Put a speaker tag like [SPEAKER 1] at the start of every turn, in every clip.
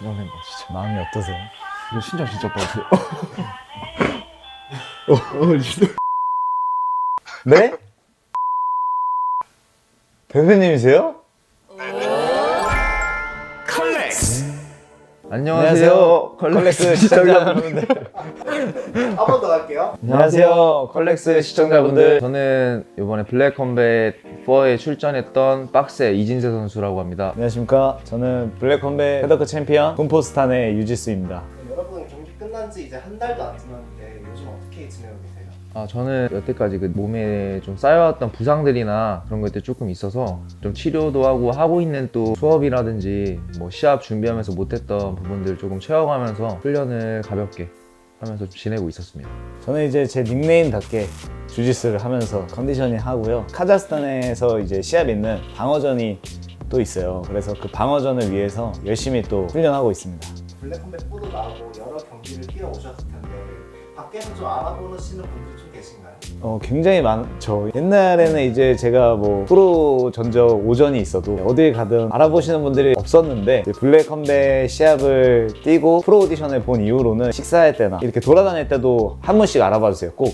[SPEAKER 1] 이번 멤버 진짜
[SPEAKER 2] 마음이 어떠세요?
[SPEAKER 1] 이거 심장 진짜 빠졌어요
[SPEAKER 2] 네? 대표님이세요?
[SPEAKER 1] 안녕하세요
[SPEAKER 2] 컬렉스 시청자 여러분들.
[SPEAKER 3] 한 번 더 갈게요.
[SPEAKER 2] 안녕하세요. 컬렉스 시청자분들.
[SPEAKER 1] 저는 이번에 블랙 컴뱃 4에 출전했던 박스의 이진세 선수라고 합니다
[SPEAKER 2] 안녕하십니까. 저는 블랙 컴백 헤더크 챔피언 군포스탄의 유지수입니다.
[SPEAKER 3] 여러분 경기 끝난 지 이제 한 달도 안 지났는데 요즘 어떻게 지내고 계세요?
[SPEAKER 1] 아, 저는 여태까지 그 몸에 좀 쌓여왔던 부상들이나 그런 것들이 조금 있어서 좀 치료도 하고 하고 있는 또 수업이라든지 뭐 시합 준비하면서 못했던 부분들 조금 채워가면서 훈련을 가볍게 하면서 좀 지내고 있었습니다.
[SPEAKER 2] 저는 이제 제 닉네임답게 주짓수를 하면서 컨디셔닝 하고요. 카자흐스탄에서 이제 시합 있는 방어전이 또 있어요. 그래서 그 방어전을 위해서 열심히 또 훈련하고 있습니다.
[SPEAKER 3] 블랙컴백 4도 나오고 여러 경기를 뛰어 오셨을 텐데 밖에서 좀 알아보시는 분들 좀?
[SPEAKER 2] 어, 굉장히 많죠. 옛날에는 이제 제가 뭐 프로 전적 오전이 있어도 어딜 가든 알아보시는 분들이 없었는데 블랙 컴백 시합을 뛰고 프로 오디션을 본 이후로는 식사할 때나 이렇게 돌아다닐 때도 한 번씩 알아봐 주세요. 꼭.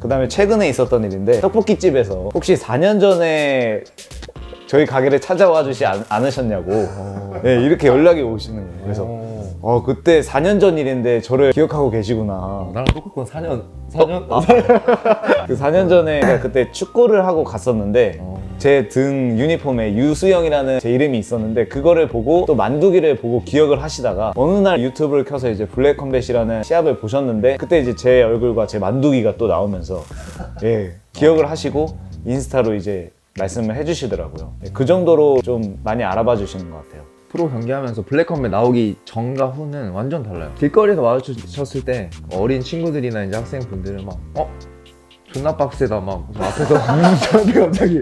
[SPEAKER 2] 그 다음에 최근에 있었던 일인데 떡볶이집에서 혹시 4년 전에 저희 가게를 찾아와 주지 않, 않으셨냐고 네, 이렇게 연락이 오시는 거예요. 그래서
[SPEAKER 1] 어,
[SPEAKER 2] 어, 그때 4년 전 일인데 저를 기억하고 계시구나.
[SPEAKER 1] 나랑 똑같군 4년 4년?
[SPEAKER 2] 그 4년 전에 제가 그때 축구를 하고 갔었는데
[SPEAKER 1] 어.
[SPEAKER 2] 제등 유니폼에 유수영이라는 제 이름이 있었는데 그거를 보고 또 만두기를 보고 기억을 하시다가 어느 날 유튜브를 켜서 이제 블랙 컴뱃이라는 시합을 보셨는데 그때 이제 제 얼굴과 제 만두기가 또 나오면서 예 기억을 하시고 인스타로 이제 말씀을 해주시더라고요. 예, 그 정도로 좀 많이 알아봐 주시는 것 같아요.
[SPEAKER 1] 프로 경기하면서 블랙 컴뱃 나오기 전과 후는 완전 달라요. 길거리에서 마주쳤을 때 어린 친구들이나 이제 학생분들은 막 어? 존나 빡세다 막 앞에서 저한테 갑자기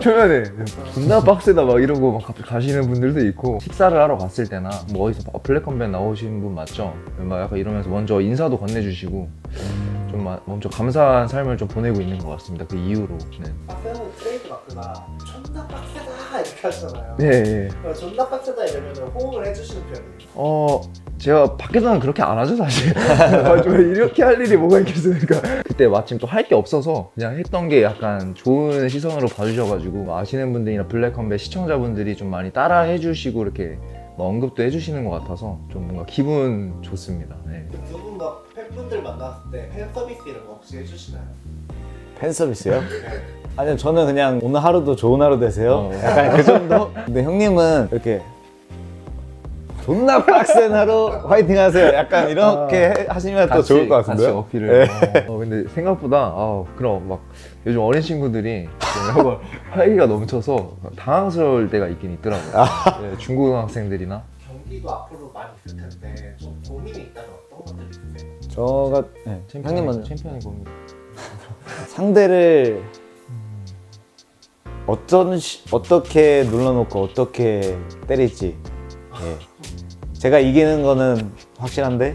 [SPEAKER 1] 초면에 존나 빡세다 막 이러고 막 갑자기 가시는 분들도 있고 식사를 하러 갔을 때나 뭐 어디서 어, 블랙 컴뱃 나오신 분 맞죠? 막 약간 이러면서 먼저 인사도 건네주시고 좀 마- 먼저 감사한 삶을 좀 보내고 있는 것 같습니다. 그 이후로. 네.
[SPEAKER 3] 박세는 트레이드 마크가 존나 빡세다 이렇게 하잖아요.
[SPEAKER 1] 네. 예.
[SPEAKER 3] 그럼 존나 빡세다 이러면 호응을 해주시는 편이에요.
[SPEAKER 1] 어 제가 밖에서는 그렇게 안 하죠 사실 아, 저 이렇게 할 일이 뭐가 있겠습니까 그때 마침 또 할 게 없어서 그냥 했던 게 약간 좋은 시선으로 봐주셔가지고 아시는 분들이나 블랙컴뱃 시청자분들이 좀 많이 따라 해주시고 이렇게 뭐 언급도 해주시는 것 같아서 좀 뭔가 기분 좋습니다 네.
[SPEAKER 3] 두분다 팬분들 만났을 때 팬 서비스 이런 거 혹시 해주시나요?
[SPEAKER 2] 팬 서비스요? 아니요 저는 그냥 오늘 하루도 좋은 하루 되세요.
[SPEAKER 1] 어.
[SPEAKER 2] 약간 그 정도. 근데 형님은 이렇게 존나 빡센 하루 화이팅 하세요. 약간 이렇게 해- 하시면 또 좋을 것 같은데요.
[SPEAKER 1] 같이 어필을
[SPEAKER 2] 네.
[SPEAKER 1] 어, 근데 생각보다 아, 그럼 막 요즘 어린 친구들이 좀 활기가 넘쳐서 당황스러울 때가 있긴 있더라고요
[SPEAKER 2] 아.
[SPEAKER 1] 네, 중고등학생들이나
[SPEAKER 3] 경기도 앞으로 많이 있을 텐데 좀 고민이 있다면 어떤 것들이 있으세요?
[SPEAKER 2] 저가 네. 형님 먼저
[SPEAKER 1] 챔피언이 겁니다
[SPEAKER 2] 상대를 어떤 시- 어떻게 눌러놓고 어떻게 때릴지 예. 제가 이기는 거는 확실한데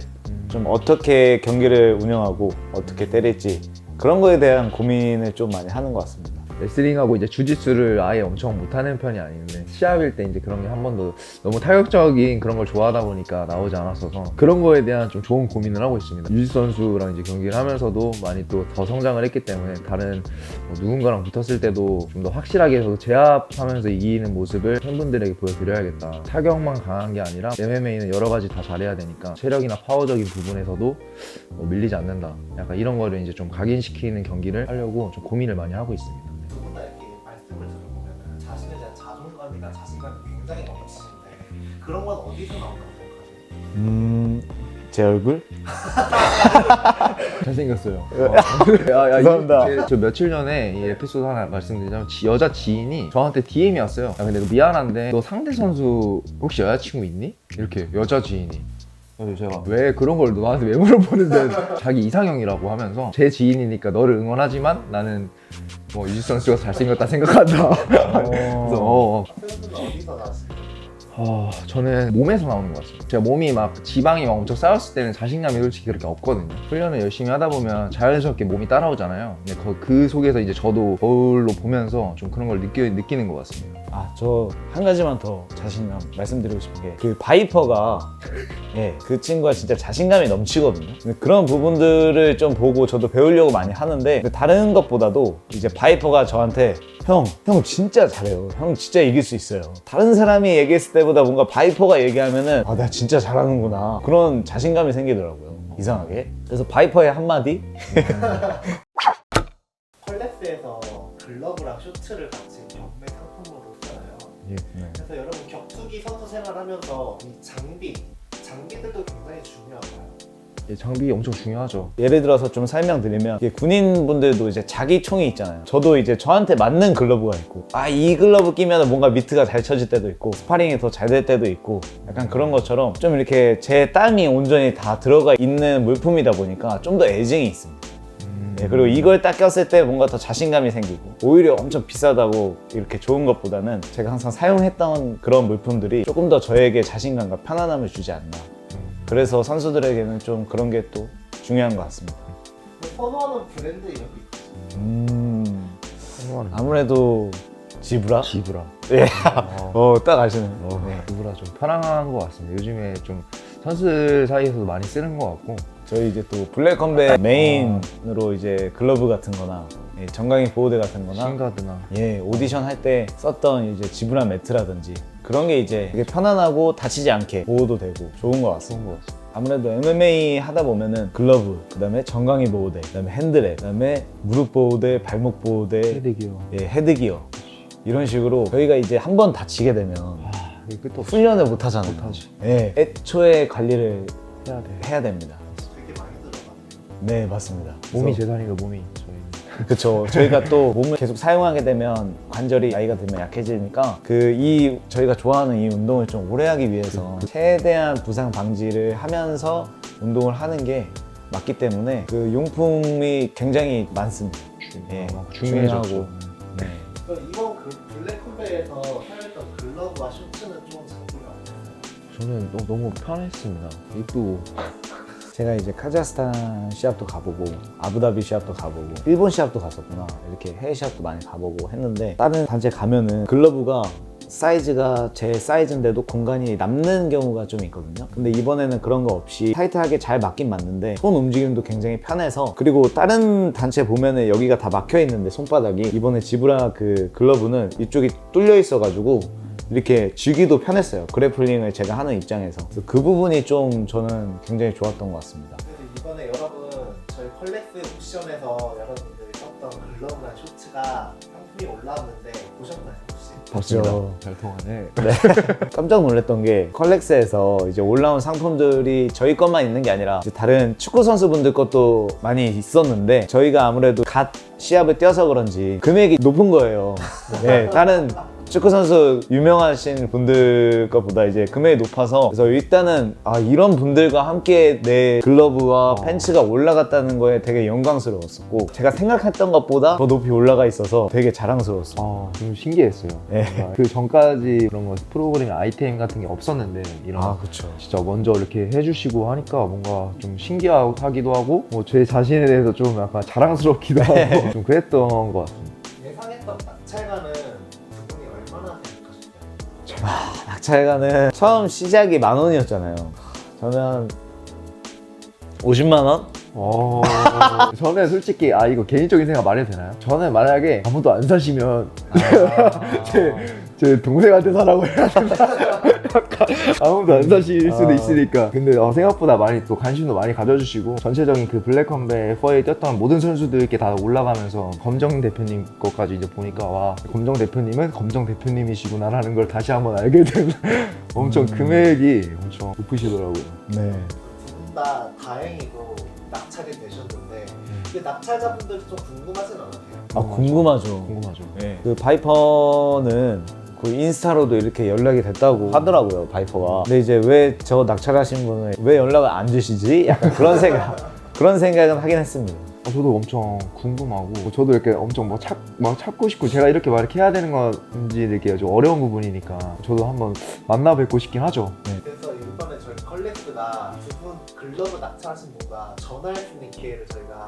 [SPEAKER 2] 좀 어떻게 경기를 운영하고 어떻게 때릴지 그런 거에 대한 고민을 좀 많이 하는 것 같습니다.
[SPEAKER 1] 레슬링하고 이제 주짓수를 아예 엄청 못하는 편이 아닌데 시합일 때 이제 그런 게 한 번도 너무 타격적인 그런 걸 좋아하다 보니까 나오지 않았어서 그런 거에 대한 좀 좋은 고민을 하고 있습니다. 유지 선수랑 이제 경기를 하면서도 많이 또 더 성장을 했기 때문에 다른 뭐 누군가랑 붙었을 때도 좀 더 확실하게 해서 제압하면서 이기는 모습을 팬분들에게 보여드려야겠다. 타격만 강한 게 아니라 MMA는 여러 가지 다 잘해야 되니까 체력이나 파워적인 부분에서도 뭐 밀리지 않는다. 약간 이런 거를 이제 좀 각인시키는 경기를 하려고 좀 고민을 많이 하고 있습니다.
[SPEAKER 3] 굉장히 넘치는데 그런 건 어디서 나온다고 생각하세요?
[SPEAKER 2] 음, 제 얼굴?
[SPEAKER 1] 잘생겼어요. 야, 야,
[SPEAKER 2] 감사합니다.
[SPEAKER 1] 이- 제- 저 며칠 전에 이 에피소드 하나 말씀드리자면 지- 여자 지인이 저한테 DM이 왔어요. 야, 근데 너 미안한데 너 상대 선수 혹시 여자친구 있니? 이렇게 여자 지인이. 그래서 제가 왜 그런 걸 너한테 왜 물어보는데 자기 이상형이라고 하면서 제 지인이니까 너를 응원하지만 나는 뭐 유지 선수가 잘생겼다 생각한다. 그래서 어, 어.
[SPEAKER 3] 팬분은 어디서?
[SPEAKER 1] 아, 저는 몸에서 나오는 것 같습니다. 제가 몸이 막 지방이 막 엄청 쌓였을 때는 자신감이 솔직히 그렇게 없거든요. 훈련을 열심히 하다 보면 자연스럽게 몸이 따라오잖아요. 근데 그, 그 속에서 이제 저도 거울로 보면서 좀 그런 걸 느끼, 느끼는 것 같습니다.
[SPEAKER 2] 아, 저 한 가지만 더 자신감 말씀드리고 싶은 게 그 바이퍼가 예, 그 친구가 진짜 자신감이 넘치거든요. 그런 부분들을 좀 보고 저도 배우려고 많이 하는데 그 다른 것보다도 이제 바이퍼가 저한테 형, 형 진짜 잘해요. 형 진짜 이길 수 있어요. 다른 사람이 얘기했을 때보다 뭔가 바이퍼가 얘기하면은 아, 내가 진짜 잘하는구나. 그런 자신감이 생기더라고요. 이상하게. 그래서 바이퍼의 한마디?
[SPEAKER 3] 컬렉스에서 글러브랑 셔츠를 같이
[SPEAKER 1] 예.
[SPEAKER 2] 네.
[SPEAKER 3] 그래서 여러분 격투기 선수 생활하면서 이 장비, 장비들도 굉장히 중요한가요?
[SPEAKER 1] 예, 장비 엄청 중요하죠.
[SPEAKER 2] 예를 들어서 좀 설명드리면 이게 군인분들도 이제 자기 총이 있잖아요. 저도 이제 저한테 맞는 글러브가 있고 아 이 글러브 끼면 뭔가 미트가 잘 쳐질 때도 있고 스파링이 더 잘 될 때도 있고 약간 그런 것처럼 좀 이렇게 제 땀이 온전히 다 들어가 있는 물품이다 보니까 좀 더 애증이 있습니다. 네, 그리고 이걸 딱 꼈을 때 뭔가 더 자신감이 생기고 오히려 엄청 비싸다고 이렇게 좋은 것보다는 제가 항상 사용했던 그런 물품들이 조금 더 저에게 자신감과 편안함을 주지 않나 그래서 선수들에게는 좀 그런 게 또 중요한 것 같습니다
[SPEAKER 3] 뭐 선호하는 브랜드 이런 거 있으세요?
[SPEAKER 2] 음
[SPEAKER 1] 선호하는
[SPEAKER 2] 아무래도 지브라?
[SPEAKER 1] 지브라.
[SPEAKER 2] 예.
[SPEAKER 1] 어,
[SPEAKER 2] 어딱 아시네
[SPEAKER 1] 어,
[SPEAKER 2] 네.
[SPEAKER 1] 지브라 좀 편안한 것 같습니다. 요즘에 좀 선수들 사이에서도 많이 쓰는 것 같고
[SPEAKER 2] 저희 이제 또 블랙 컴백 메인으로 이제 글러브 같은 거나 예, 정강이 보호대 같은 거나
[SPEAKER 1] 신가드나
[SPEAKER 2] 예, 오디션 할 때 썼던 이제 지브라 매트라든지 그런 게 이제 되게 편안하고 다치지 않게 보호도 되고 좋은 것 같습니다.
[SPEAKER 1] 좋은 것.
[SPEAKER 2] 아무래도 MMA 하다 보면은 글러브, 그다음에 정강이 보호대, 그다음에 핸드랩, 그다음에 무릎 보호대, 발목 보호대,
[SPEAKER 1] 헤드기어.
[SPEAKER 2] 예, 헤드기어 이런 식으로 저희가 이제 한 번 다치게 되면
[SPEAKER 1] 아, 이게 끝도 없이
[SPEAKER 2] 훈련을 못 하잖아요.
[SPEAKER 1] 못하지.
[SPEAKER 2] 예, 애초에 관리를
[SPEAKER 1] 해야 돼.
[SPEAKER 2] 해야 됩니다.
[SPEAKER 3] 네,
[SPEAKER 2] 맞습니다.
[SPEAKER 1] 몸이
[SPEAKER 2] 그래서-
[SPEAKER 1] 재산이고 몸이 저희.
[SPEAKER 2] 그렇죠. 저희가 또 몸을 계속 사용하게 되면 관절이 나이가 들면 약해지니까 그 이 저희가 좋아하는 이 운동을 좀 오래 하기 위해서 최대한 부상 방지를 하면서 운동을 하는 게 맞기 때문에 그 용품이 굉장히 많습니다. 예,
[SPEAKER 1] 아, 중요하고.
[SPEAKER 2] 네.
[SPEAKER 3] 그럼 이번 그 블랙 컴백에서 사용했던 글러브와 셔츠는 좀 장비가 어땠어요?
[SPEAKER 1] 저는 너무, 너무 편했습니다. 이쁘고
[SPEAKER 2] 제가 이제 카자흐스탄 시합도 가보고 아부다비 시합도 가보고 일본 시합도 갔었구나. 이렇게 해외 시합도 많이 가보고 했는데 다른 단체 가면은 글러브가 사이즈가 제 사이즈인데도 공간이 남는 경우가 좀 있거든요. 근데 이번에는 그런 거 없이 타이트하게 잘 맞긴 맞는데 손 움직임도 굉장히 편해서 그리고 다른 단체 보면은 여기가 다 막혀 있는데 손바닥이 이번에 지브라 그 글러브는 이쪽이 뚫려 있어 가지고 이렇게 쥐기도 편했어요 그래플링을 제가 하는 입장에서 그래서 그 부분이 좀 저는 굉장히 좋았던 것 같습니다
[SPEAKER 3] 그래서 이번에 여러분 저희 컬렉스 옵션에서 여러분들이 썼던 글러브랑 셔츠가 상품이 올라왔는데 보셨나요 혹시?
[SPEAKER 2] 그죠.
[SPEAKER 1] 잘 통하네.
[SPEAKER 2] 깜짝 놀랐던 게 컬렉스에서 이제 올라온 상품들이 저희 것만 있는 게 아니라 이제 다른 축구 선수분들 것도 많이 있었는데 저희가 아무래도 갓 시합을 뛰어서 그런지 금액이 높은 거예요. 네, 다른 축구 선수 유명하신 분들 것보다 이제 금액이 높아서 그래서 일단은 아 이런 분들과 함께 내 글러브와 팬츠가 올라갔다는 거에 되게 영광스러웠었고 제가 생각했던 것보다 더 높이 올라가 있어서 되게 자랑스러웠어요.
[SPEAKER 1] 아, 좀 신기했어요.
[SPEAKER 2] 네.
[SPEAKER 1] 뭔가 그 전까지 그런 거 프로그램 아이템 같은 게 없었는데 이런
[SPEAKER 2] 아 그렇죠.
[SPEAKER 1] 진짜 먼저 이렇게 해주시고 하니까 뭔가 좀 신기하기도 하고 뭐 제 자신에 대해서 좀 약간 자랑스럽기도 하고 좀 그랬던 것 같습니다.
[SPEAKER 3] 예상했던 낙찰가는
[SPEAKER 2] 낙찰가는 처음 시작이 만 원이었잖아요. 저는 50만 원?
[SPEAKER 1] 어... 저는 솔직히 아 이거 개인적인 생각 말해도 되나요? 저는 만약에 아무도 안 사시면 제, 제 동생한테 사라고 해야 되 나? 약간 아무도 안 사실 수도
[SPEAKER 2] 아.
[SPEAKER 1] 있으니까 근데 어, 생각보다 많이 또 관심도 많이 가져주시고 전체적인 그 블랙컴백 퍼에 뛰었던 모든 선수들께 다 올라가면서 검정 대표님 것까지 이제 보니까 와 검정 대표님은 검정 대표님이시구나 라는 걸 다시 한번 알게 된 엄청 금액이 엄청 높으시더라고요
[SPEAKER 2] 네.
[SPEAKER 3] 두분다 다행히도 낙찰이 되셨는데 그 낙찰자분들도 좀 궁금하진 않으세요?
[SPEAKER 2] 아 궁금하죠.
[SPEAKER 1] 궁금하죠
[SPEAKER 2] 네. 그 바이퍼는 그 인스타로도 이렇게 연락이 됐다고 하더라고요 바이퍼가. 근데 이제 왜 저 낙찰하신 분은 왜 연락을 안 주시지? 약간 그런 생각 그런 생각은 하긴 했습니다.
[SPEAKER 1] 어, 저도 엄청 궁금하고 저도 이렇게 엄청 막, 찾, 막 찾고 싶고 제가 이렇게 막 이렇게 해야 되는 건지 이렇게 좀 어려운 부분이니까 저도 한번 만나 뵙고 싶긴 하죠.
[SPEAKER 3] 그래서 이번에 저희 컬렉스가 두분 글러브 낙찰하신 분과 전화할 수 있는 기회를 저희가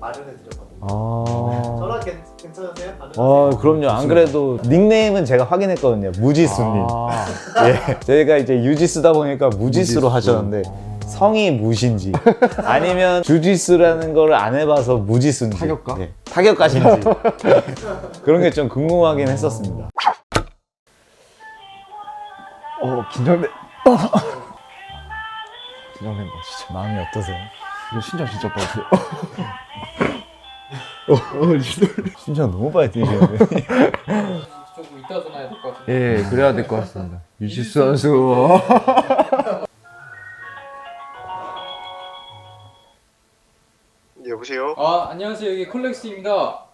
[SPEAKER 3] 마련해 드렸거든요.
[SPEAKER 2] 아.
[SPEAKER 3] 전화 괜, 괜찮으세요?
[SPEAKER 2] 아,
[SPEAKER 3] 가능하세요?
[SPEAKER 2] 그럼요. 안 그래도 닉네임은 제가 확인했거든요. 무지수님.
[SPEAKER 1] 아,
[SPEAKER 2] 예. 저희가 이제 유지 쓰다 보니까 무지수로
[SPEAKER 1] 무지수.
[SPEAKER 2] 하셨는데 성이 무신지 아니면 주짓수라는 걸 안 해봐서 무지수인지
[SPEAKER 1] 타격가?
[SPEAKER 2] 예. 타격가신지 그런 게 좀 궁금하긴 했었습니다.
[SPEAKER 1] 어 긴장돼. 긴장된다 진짜.
[SPEAKER 2] 마음이 어떠세요?
[SPEAKER 1] 이거 심장 진짜 빠졌어요. 어, 어, 진짜.
[SPEAKER 2] 심장 너무 빨리 뛰시는데.
[SPEAKER 4] 조금 이따 전화해야 될 것 같은데.
[SPEAKER 1] 예, 그래야 될 것 같습니다. 유지수 선수.
[SPEAKER 5] 네, 여보세요?
[SPEAKER 4] 아 안녕하세요 여기 콜렉스입니다.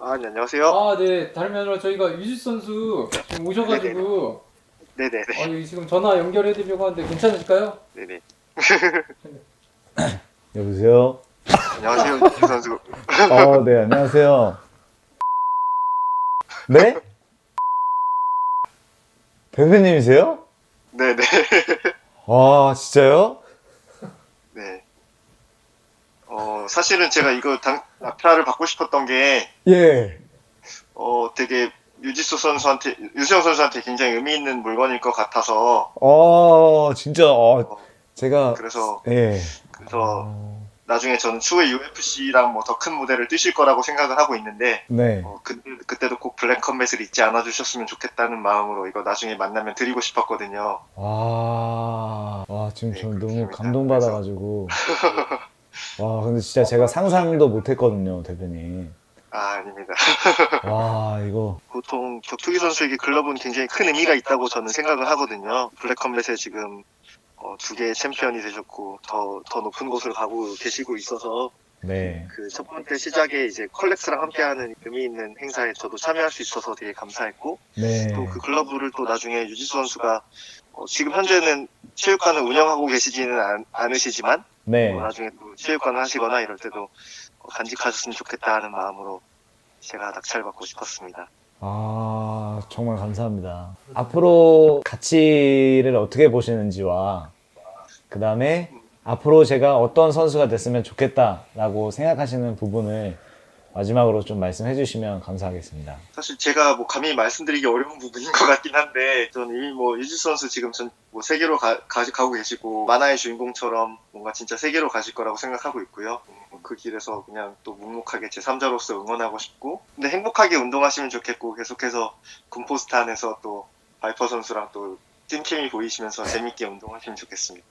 [SPEAKER 5] 아, 네, 안녕하세요.
[SPEAKER 4] 아 네 다름이 아니라 저희가 유지 선수 지금 오셔가지고
[SPEAKER 5] 네네네.
[SPEAKER 4] 아 여기 지금 전화 연결해드리려고 하는데 괜찮으실까요?
[SPEAKER 5] 네네.
[SPEAKER 2] 여보세요?
[SPEAKER 5] 안녕하세요, 유 선수.
[SPEAKER 2] 어, 네, 안녕하세요. 네? 대표님이세요?
[SPEAKER 5] 네 네.
[SPEAKER 2] 아, 진짜요?
[SPEAKER 5] 네. 어, 사실은 제가 이거 당, 낙타를 받고 싶었던 게,
[SPEAKER 2] 예.
[SPEAKER 5] 어, 되게 유지수 선수한테, 유수영 선수한테 굉장히 의미 있는 물건일 것 같아서,
[SPEAKER 2] 아, 진짜, 어, 제가,
[SPEAKER 5] 그래서,
[SPEAKER 2] 예.
[SPEAKER 5] 그래서 나중에 저는 추후에 UFC랑 뭐 더 큰 무대를 뛰실 거라고 생각을 하고 있는데,
[SPEAKER 2] 네.
[SPEAKER 5] 어, 그, 그때도 꼭 블랙 컴뱃을 잊지 않아 주셨으면 좋겠다는 마음으로 이거 나중에 만나면 드리고 싶었거든요.
[SPEAKER 2] 와, 와, 지금
[SPEAKER 5] 네,
[SPEAKER 2] 저 너무. 감동받아가지고. 와, 근데 진짜 제가 상상도 못 했거든요, 대표님.
[SPEAKER 5] 아, 아닙니다.
[SPEAKER 2] 와, 이거.
[SPEAKER 5] 보통 격투기 선수에게 글러브는 굉장히 큰 의미가 있다고 저는 생각을 하거든요. 블랙 컴뱃에 지금 어, 두 개의 챔피언이 되셨고 더, 더 높은 곳을 가고 계시고 있어서
[SPEAKER 2] 네.
[SPEAKER 5] 그 첫 번째 시작에 이제 컬렉스랑 함께하는 의미 있는 행사에 저도 참여할 수 있어서 되게 감사했고
[SPEAKER 2] 네.
[SPEAKER 5] 또 그 글러브를 또 나중에 유지수 선수가 어, 지금 현재는 체육관을 운영하고 계시지는 않, 않으시지만
[SPEAKER 2] 네.
[SPEAKER 5] 뭐 나중에 또 체육관을 하시거나 이럴 때도 어, 간직하셨으면 좋겠다 하는 마음으로 제가 낙찰받고 싶었습니다.
[SPEAKER 2] 아, 정말 감사합니다. 앞으로 가치를 어떻게 보시는지와, 그 다음에 앞으로 제가 어떤 선수가 됐으면 좋겠다라고 생각하시는 부분을 마지막으로 좀 말씀해 주시면 감사하겠습니다.
[SPEAKER 5] 사실 제가 뭐 감히 말씀드리기 어려운 부분인 것 같긴 한데 저는 이미 뭐 유지수 선수 지금 전 뭐 세계로 가, 가, 가고 계시고 만화의 주인공처럼 뭔가 진짜 세계로 가실 거라고 생각하고 있고요. 음, 그 길에서 그냥 또 묵묵하게 제 3자로서 응원하고 싶고 근데 행복하게 운동하시면 좋겠고 계속해서 군포스탄에서 또 바이퍼 선수랑 또 찐캠이 보이시면서 재밌게 운동하시면 좋겠습니다.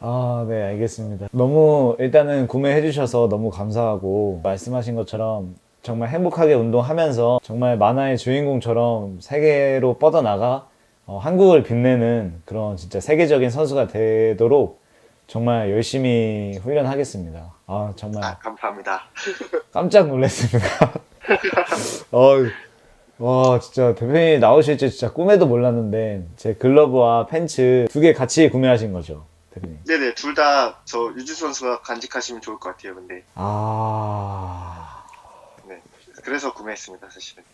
[SPEAKER 2] 아, 네, 알겠습니다. 너무 일단은 구매해 주셔서 너무 감사하고 말씀하신 것처럼 정말 행복하게 운동하면서 정말 만화의 주인공처럼 세계로 뻗어나가 어, 한국을 빛내는 그런 진짜 세계적인 선수가 되도록 정말 열심히 훈련하겠습니다. 아, 정말
[SPEAKER 5] 아, 감사합니다.
[SPEAKER 2] 깜짝 놀랐습니다. 어, 와, 진짜 대표님 나오실지 진짜 꿈에도 몰랐는데 제 글러브와 팬츠 두 개 같이 구매하신 거죠, 대표님?
[SPEAKER 5] 네네 둘 다 저 유지수 선수가 간직하시면 좋을 것 같아요. 근데
[SPEAKER 2] 아,
[SPEAKER 5] 그래서 구매했습니다. 사실은.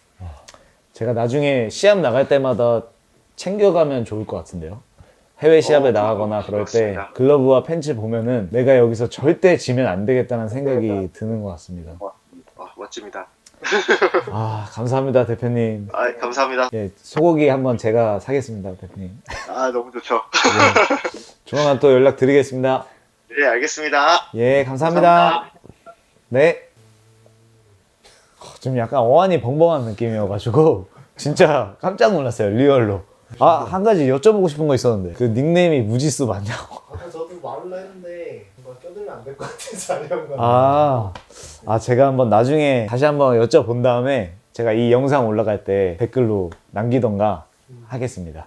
[SPEAKER 2] 제가 나중에 시합 나갈 때마다 챙겨가면 좋을 것 같은데요. 해외 시합에
[SPEAKER 5] 어,
[SPEAKER 2] 나가거나 그럴 때
[SPEAKER 5] 그렇습니다.
[SPEAKER 2] 글러브와 팬츠 보면은 내가 여기서 절대 지면 안 되겠다는 생각이 드는 것 같습니다.
[SPEAKER 5] 아, 멋집니다.
[SPEAKER 2] 아, 감사합니다, 대표님.
[SPEAKER 5] 아, 감사합니다.
[SPEAKER 2] 예, 소고기 한번 제가 사겠습니다, 대표님.
[SPEAKER 5] 아, 너무 좋죠.
[SPEAKER 2] 조만간 또 연락 드리겠습니다.
[SPEAKER 5] 네, 알겠습니다.
[SPEAKER 2] 예, 감사합니다. 네. 어, 좀 약간 어안이 벙벙한 느낌이어가지고 진짜 깜짝 놀랐어요, 리얼로. 아, 한 가지 여쭤보고 싶은 거 있었는데 그 닉네임이 무지수 맞냐고.
[SPEAKER 3] 아까 저도 말을 했는데 뭔가 껴들면 안 될것 아니한 건
[SPEAKER 2] 아, 아 제가 한번 나중에 다시 한번 여쭤본 다음에 제가 이 영상 올라갈 때 댓글로 남기던가 하겠습니다.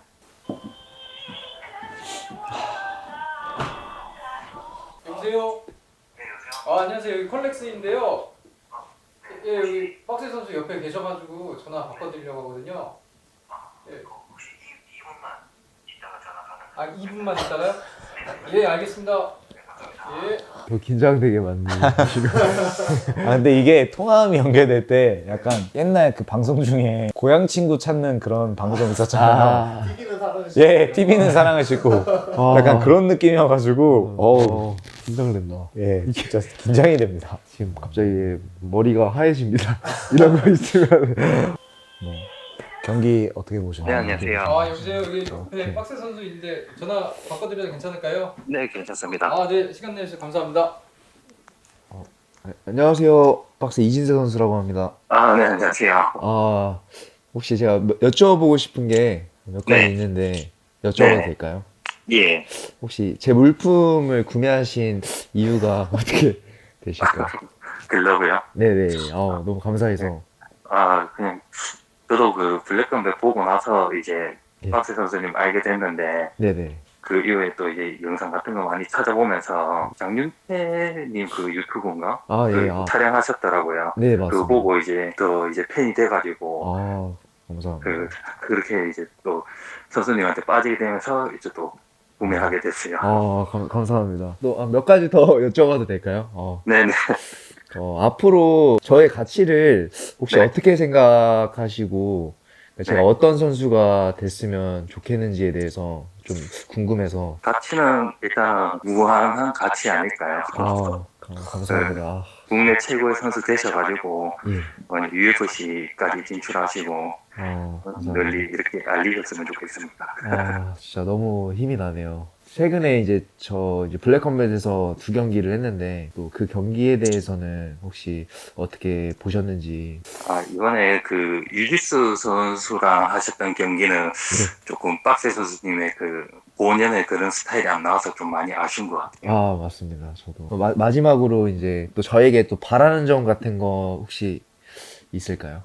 [SPEAKER 4] 여보세요. 아 안녕하세요 여기 콜렉스인데요. 예 여기 박세 선수 옆에 계셔가지고 전화 바꿔드리려고 하거든요. 예. 아 2분만 있다가요? 예 알겠습니다. 예.
[SPEAKER 1] 더 긴장되게 만드는.
[SPEAKER 2] 아 근데 이게 통화음이 연결될 때 약간 옛날 그 방송 중에 고향 친구 찾는 그런 방송 있었잖아요.
[SPEAKER 3] TV는 사람을
[SPEAKER 2] 예, TV는 사랑을 싣고 약간 그런 느낌이어가지고 어우
[SPEAKER 1] 어, 긴장된다.
[SPEAKER 2] 예, 진짜 긴장이 됩니다.
[SPEAKER 1] 지금 갑자기 머리가 하얘집니다. 이런 거 있으면.
[SPEAKER 2] 경기 어떻게 보셨나요?
[SPEAKER 6] 네, 안녕하세요.
[SPEAKER 4] 아 여보세요 여기 옆에
[SPEAKER 1] 오케이.
[SPEAKER 4] 박세 선수인데 전화 바꿔드려도 괜찮을까요?
[SPEAKER 6] 네, 괜찮습니다.
[SPEAKER 4] 아 네 시간 내주셔서 감사합니다.
[SPEAKER 1] 네, 안녕하세요. 박스 이진세 선수라고 합니다.
[SPEAKER 6] 아, 네, 안녕하세요.
[SPEAKER 1] 아, 혹시 제가 몇- 여쭤보고 싶은 게 몇 가지
[SPEAKER 6] 네.
[SPEAKER 1] 있는데 여쭤봐도
[SPEAKER 6] 네.
[SPEAKER 1] 될까요?
[SPEAKER 6] 예.
[SPEAKER 1] 혹시 제 물품을 구매하신 이유가 어떻게 되실까요?
[SPEAKER 6] 글러브요?
[SPEAKER 1] 네네. 어, 너무 감사해서.
[SPEAKER 6] 아, 그냥 저도 그 블랙컴백 보고 나서 이제
[SPEAKER 1] 예.
[SPEAKER 6] 박세 선수님 알게 됐는데
[SPEAKER 1] 네네.
[SPEAKER 6] 그 이후에 또 이제 영상 같은 거 많이 찾아보면서 장윤태님 그 유튜브인가?
[SPEAKER 1] 아,
[SPEAKER 6] 그
[SPEAKER 1] 예. 아,
[SPEAKER 6] 촬영하셨더라고요.
[SPEAKER 1] 네,
[SPEAKER 6] 그거
[SPEAKER 1] 맞습니다.
[SPEAKER 6] 보고 이제 또 이제 팬이 돼가지고
[SPEAKER 1] 아, 감사합니다.
[SPEAKER 6] 그 그렇게 이제 또 선수님한테 빠지게 되면서 이제 또 구매하게 됐어요.
[SPEAKER 1] 아, 감, 감사합니다. 또 몇 가지 더 여쭤봐도 될까요? 어,
[SPEAKER 6] 네네.
[SPEAKER 1] 어, 앞으로 저의 가치를 혹시
[SPEAKER 6] 네.
[SPEAKER 1] 어떻게 생각하시고 제가
[SPEAKER 6] 네.
[SPEAKER 1] 어떤 선수가 됐으면 좋겠는지에 대해서 좀 궁금해서
[SPEAKER 6] 가치는 일단 무한한 가치 아닐까요?
[SPEAKER 1] 아, 감- 감사합니다. 아,
[SPEAKER 6] 국내 최고의 선수 되셔가지고
[SPEAKER 1] 예.
[SPEAKER 6] 어, UFC까지 진출하시고
[SPEAKER 1] 어, 감사합니다.
[SPEAKER 6] 널리 이렇게 알리셨으면 좋겠습니다.
[SPEAKER 1] 아, 진짜 너무 힘이 나네요. 최근에 이제 저 이제 블랙컴뱃에서 두 경기를 했는데 또 그 경기에 대해서는 혹시 어떻게 보셨는지
[SPEAKER 6] 아, 이번에 그 유지수 선수랑 하셨던 경기는 조금 빡세 선수님의 그 본연의 그런 스타일이 안 나와서 좀 많이 아쉬운 것 같아요.
[SPEAKER 1] 아 맞습니다. 저도 마, 마지막으로 이제 또 저에게 또 바라는 점 같은 거 혹시 있을까요?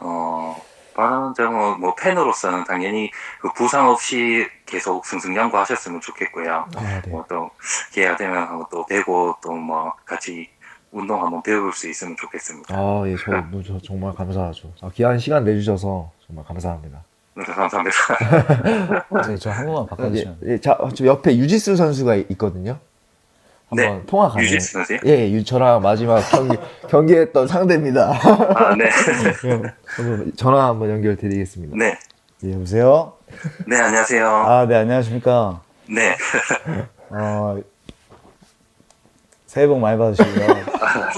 [SPEAKER 6] 어, 바라는 점은 뭐 팬으로서는 당연히 그 부상 없이 계속 승승장구하셨으면 좋겠고요.
[SPEAKER 1] 아 네.
[SPEAKER 6] 뭐또 기회가 되면 한번 또 배고 또 뭐 같이 운동 한번 배울 수 있으면 좋겠습니다.
[SPEAKER 1] 아 예, 저, 뭐, 저 정말 감사하죠. 아, 귀한 시간 내주셔서 정말 감사합니다.
[SPEAKER 6] 네, 감사합니다.
[SPEAKER 2] 네, 저한 번만
[SPEAKER 1] 예,
[SPEAKER 2] 바꿔주시면
[SPEAKER 1] 예, 자, 저 옆에 유지수 선수가 있거든요. 한번
[SPEAKER 6] 네,
[SPEAKER 1] 통화 가능?
[SPEAKER 6] 유지수 선수요?
[SPEAKER 1] 예, 유, 저랑 마지막 경기 경기했던 상대입니다.
[SPEAKER 6] 아, 네.
[SPEAKER 1] 한번 전화 한번 연결 드리겠습니다.
[SPEAKER 6] 네.
[SPEAKER 2] 예, 여보세요?
[SPEAKER 6] 네, 안녕하세요.
[SPEAKER 2] 아, 네, 안녕하십니까?
[SPEAKER 6] 네.
[SPEAKER 2] 어, 새해 복 많이 받으시고요.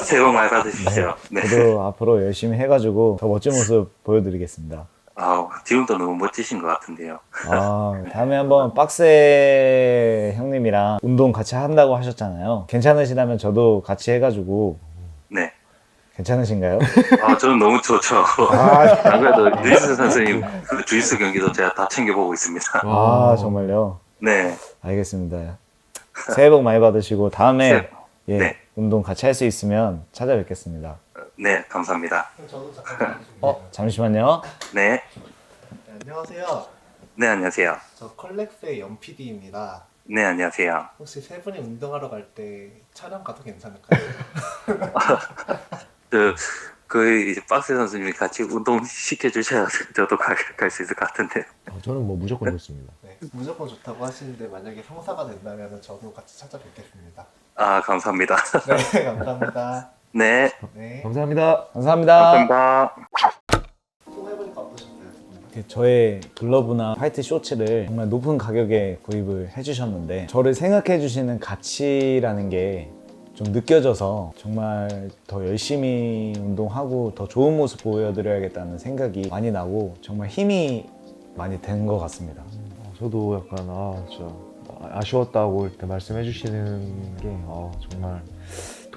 [SPEAKER 6] 새해 복 많이 받으십시오. 네.
[SPEAKER 2] 저도 앞으로 열심히 해가지고 더 멋진 모습 보여드리겠습니다.
[SPEAKER 6] 아, 지금도 너무 멋지신 것 같은데요.
[SPEAKER 2] 아, 다음에 한번 빡세 형님이랑 운동 같이 한다고 하셨잖아요. 괜찮으시다면 저도 같이 해가지고
[SPEAKER 6] 네.
[SPEAKER 2] 괜찮으신가요?
[SPEAKER 6] 아, 저는 너무 좋죠.
[SPEAKER 2] 아,
[SPEAKER 6] 안 그래도 유지수 선수님 그 주짓수 경기도 제가 다 챙겨보고 있습니다.
[SPEAKER 2] 아 정말요?
[SPEAKER 6] 네.
[SPEAKER 2] 알겠습니다. 새해 복 많이 받으시고 다음에
[SPEAKER 6] 새해
[SPEAKER 2] 예,
[SPEAKER 6] 네.
[SPEAKER 2] 운동 같이 할 수 있으면 찾아뵙겠습니다.
[SPEAKER 6] 네, 감사합니다.
[SPEAKER 3] 그럼 저도 잠깐
[SPEAKER 2] 어, 잠시만요.
[SPEAKER 6] 네.
[SPEAKER 3] 네, 안녕하세요.
[SPEAKER 6] 네, 안녕하세요.
[SPEAKER 3] 저 컬렉스의 연PD입니다.
[SPEAKER 6] 네, 안녕하세요.
[SPEAKER 3] 혹시 세 분이 운동하러 갈 때 촬영 가도 괜찮을까요?
[SPEAKER 6] 그, 그 이제 박스 선수님이 같이 운동 시켜주셔야 저도 갈 수 있을 것 같은데.
[SPEAKER 1] 아, 저는 뭐 무조건 좋습니다.
[SPEAKER 3] 네, 무조건 좋다고 하시는데 만약에 성사가 된다면 저도 같이 찾아뵙겠습니다.
[SPEAKER 6] 아, 감사합니다.
[SPEAKER 3] 네, 감사합니다.
[SPEAKER 6] 네,
[SPEAKER 3] 네,
[SPEAKER 1] 감사합니다.
[SPEAKER 2] 감사합니다.
[SPEAKER 6] 감사합니다.
[SPEAKER 2] 이렇게 저의 글러브나 화이트 쇼츠를 정말 높은 가격에 구입을 해주셨는데 저를 생각해 주시는 가치라는 게 좀 느껴져서 정말 더 열심히 운동하고 더 좋은 모습 보여드려야겠다는 생각이 많이 나고 정말 힘이 많이 된 것 같습니다.
[SPEAKER 1] 어, 저도 약간 아, 진짜 아- 아쉬웠다고 이렇게 말씀해 주시는 게 아, 정말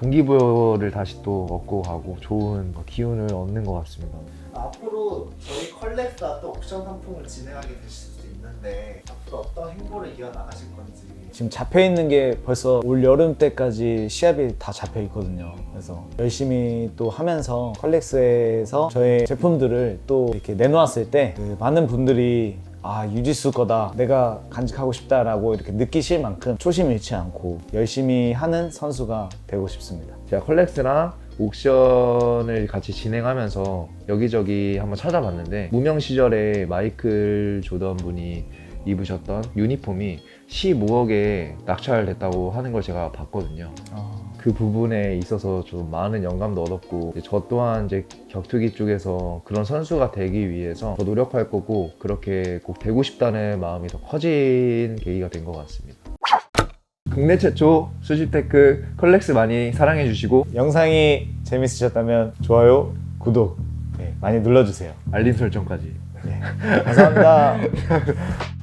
[SPEAKER 1] 동기부여를 다시 또 얻고 가고 좋은 기운을 얻는 것 같습니다.
[SPEAKER 3] 앞으로 저희 컬렉스와 또 옵션 상품을 진행하게 되실 수도 있는데 앞으로 어떤 행보를 이어나가실 건지
[SPEAKER 2] 지금 잡혀 있는 게 벌써 올 여름 때까지 시합이 다 잡혀 있거든요. 그래서 열심히 또 하면서 컬렉스에서 저의 제품들을 또 이렇게 내놓았을 때그 많은 분들이 아 유지수 거다 내가 간직하고 싶다라고 이렇게 느끼실 만큼 초심 잃지 않고 열심히 하는 선수가 되고 싶습니다.
[SPEAKER 1] 제가 컬렉스랑 옥션을 같이 진행하면서 여기저기 한번 찾아봤는데 무명 시절에 마이클 조던 분이 입으셨던 유니폼이 15억에 낙찰됐다고 하는 걸 제가 봤거든요. 그 부분에 있어서 좀 많은 영감도 얻었고 저 또한 이제 격투기 쪽에서 그런 선수가 되기 위해서 더 노력할 거고 그렇게 꼭 되고 싶다는 마음이 더 커진 계기가 된 것 같습니다. 국내 최초 수집 테크 컬렉스 많이 사랑해 주시고
[SPEAKER 2] 영상이 재밌으셨다면 좋아요, 구독 네, 많이 눌러주세요.
[SPEAKER 1] 알림 설정까지.
[SPEAKER 2] 감사합니다.